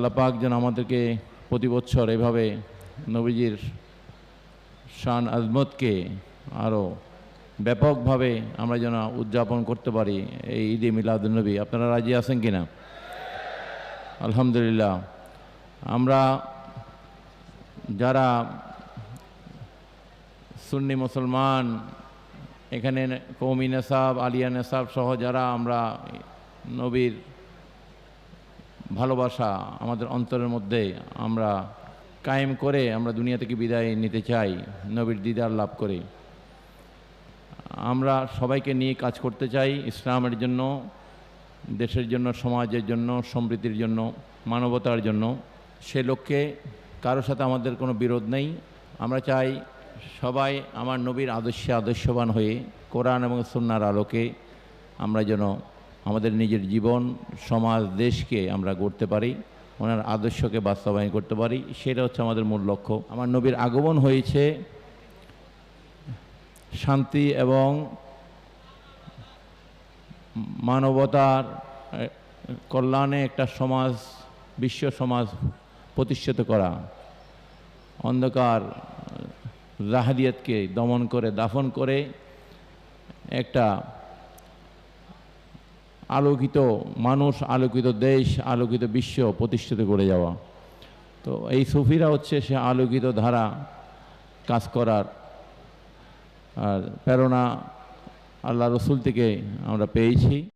আল্লাহ পাক যেন আমাদেরকে প্রতি বছর এভাবে নবীজির শান আজমতকে আরও ব্যাপকভাবে আমরা যেন উদযাপন করতে পারি এই ঈদে মিলাদুলনবী আপনারা রাজি আছেন কি না আলহামদুলিল্লাহ। আমরা যারা সুন্নি মুসলমান, এখানে কৌমি নেসাব, আলিয়া নেসাব সহ যারা আমরা নবীর ভালোবাসা আমাদের অন্তরের মধ্যে আমরা কায়েম করে আমরা দুনিয়া থেকে বিদায় নিতে চাই, নবীর দিদার লাভ করে। আমরা সবাইকে নিয়ে কাজ করতে চাই ইসলামের জন্য, দেশের জন্য, সমাজের জন্য, সমৃদ্ধির জন্য, মানবতার জন্য। সে লক্ষ্যে কারোর সাথে আমাদের কোনো বিরোধ নেই। আমরা চাই সবাই আমার নবীর আদর্শে আদর্শবান হয়ে কোরআন এবং সন্ন্যার আলোকে আমরা যেন আমাদের নিজের জীবন, সমাজ, দেশকে আমরা গড়তে পারি, ওনার আদর্শকে বাস্তবায়ন করতে পারি, সেটা হচ্ছে আমাদের মূল লক্ষ্য। আমার নবীর আগমন হয়েছে শান্তি এবং মানবতার কল্যাণে একটা সমাজ, বিশ্ব সমাজ প্রতিষ্ঠিত করা। অন্ধকার জাহাদিয়াতকে দমন করে, দাফন করে একটা আলোকিত মানুষ, আলোকিত দেশ, আলোকিত বিশ্ব প্রতিষ্ঠিত করে যাওয়া। তো এই সুফিরা হচ্ছে সে আলোকিত ধারা কাজ করার। আর প্রেরণা আল্লাহ রসুল থেকে আমরা পেয়েছি।